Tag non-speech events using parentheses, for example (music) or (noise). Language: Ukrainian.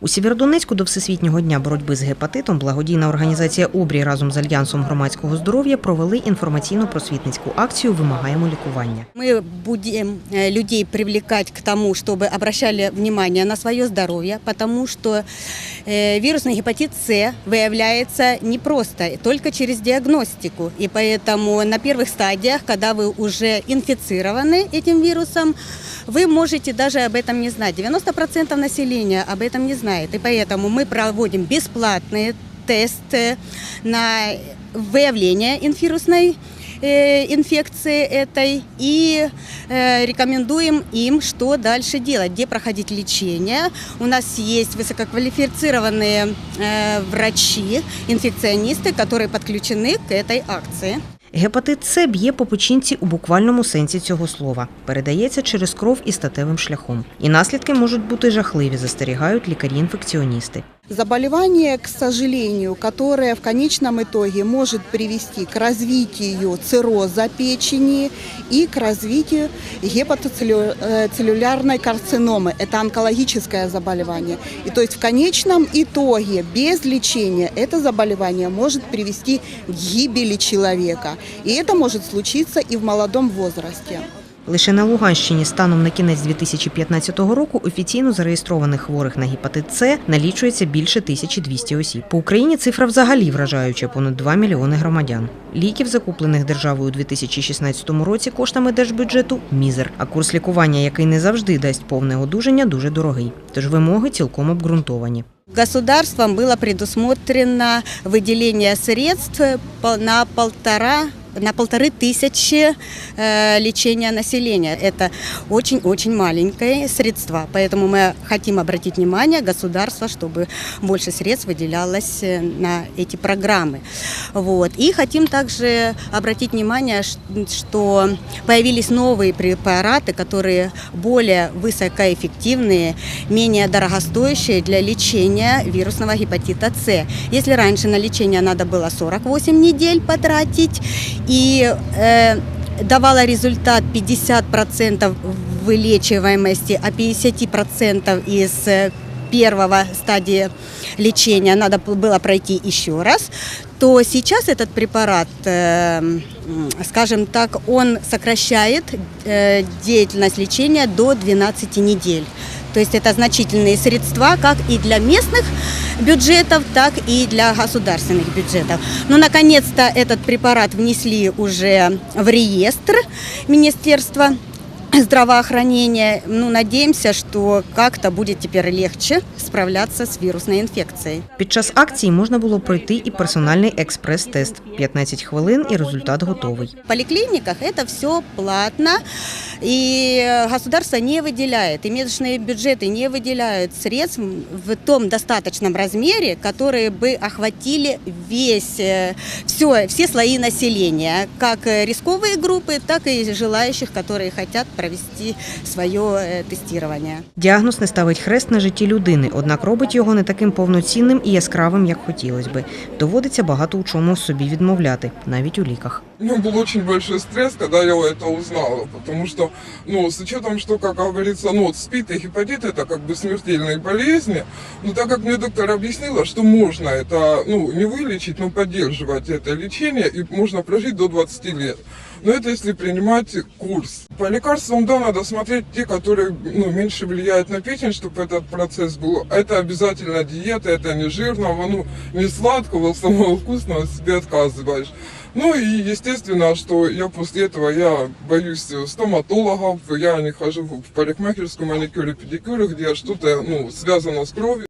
У Сєвєродонецьку до Всесвітнього дня боротьби з гепатитом благодійна організація Обрій разом з Альянсом громадського здоров'я провели інформаційно-просвітницьку акцію Вимагаємо лікування. Мы будем э, людей привлекать к тому, чтобы обращали внимание на свое здоровье, потому что э, вирусный гепатит С выявляется не просто, только через диагностику. И поэтому на первых стадиях, когда вы уже инфицированы этим вирусом, вы можете даже об этом не знать. 90% населения об этом не знает. И поэтому мы проводим бесплатные тесты на выявление инфирусной э, инфекции этой и э, рекомендуем им, что дальше делать, где проходить лечение. У нас есть высококвалифицированные э, врачи, инфекционисты, которые подключены к этой акции. Гепатит С б'є по печінці у буквальному сенсі цього слова. Передається через кров і статевим шляхом. І наслідки можуть бути жахливі, застерігають лікарі-інфекціоністи. Заболевание, к сожалению, которое в конечном итоге может привести к развитию цирроза печени и к развитию гепатоцеллюлярной карциномы. Это онкологическое заболевание. И то есть в конечном итоге без лечения это заболевание может привести к гибели человека. И это может случиться и в молодом возрасте. Лише на Луганщині станом на кінець 2015 року офіційно зареєстрованих хворих на гепатит С налічується більше 1200 осіб. По Україні цифра взагалі вражаюча – понад 2 мільйони громадян. Ліків, закуплених державою у 2016 році коштами держбюджету – мізер. А курс лікування, який не завжди дасть повне одужання, дуже дорогий. Тож вимоги цілком обґрунтовані. Государством было предусмотрено выделение средств на полтора на полторы тысячи э, лечения населения. Это очень-очень маленькие средства. Поэтому мы хотим обратить внимание государства, чтобы больше средств выделялось э, на эти программы. Вот. И хотим также обратить внимание, что появились новые препараты, которые более высокоэффективные, менее дорогостоящие для лечения вирусного гепатита С. Если раньше на лечение надо было 48 недель потратить и э, давала результат 50% вылечиваемости, а 50% из э, первого стадии лечения надо было пройти еще раз, то сейчас этот препарат, э, м, скажем так, он сокращает э, деятельность лечения до 12 недель. То есть это значительные средства как и для местных бюджетов, так и для государственных бюджетов. Но наконец-то этот препарат внесли уже в реестр Министерства (clears throat) здравоохранения. Ну, надеемся, что как-то будет теперь легче справляться с вирусной инфекцией. Під час акції можна було пройти і персональний експрес-тест. 15 хвилин і результат готовий. В поликлиниках это все платно, и государство не выделяет, и месячные бюджеты не выделяют средств в том достаточном размере, которые бы охватили весь, все, все слои населения, как рисковые группы, так и желающих, которые хотят провести свое э, тестирование. Діагноз не ставить хрест на житті людини, однак робить його не таким повноцінним і яскравим, як хотілося би. Доводиться багато у чому собі відмовляти, навіть у ліках. У меня был очень большой стресс, когда я это узнала, потому что, ну, с учетом, что, как говорится, ну, вот СПИД и гепатит это как бы смертельные болезни, но так как мне доктор объяснила, что можно это, ну, не вылечить, но поддерживать это лечение, и можно прожить до 20 лет. Но это если принимать курс. По лекарствам, да, надо смотреть те, которые ну, меньше влияют на печень, чтобы этот процесс был. Это обязательно диета, это не жирного, ну, не сладкого, (laughs) самого вкусного себе отказываешь. Ну и естественно, что я после этого я боюсь стоматологов, я не хожу в парикмахерскую маникюр и педикюр, где что-то ну, связано с кровью.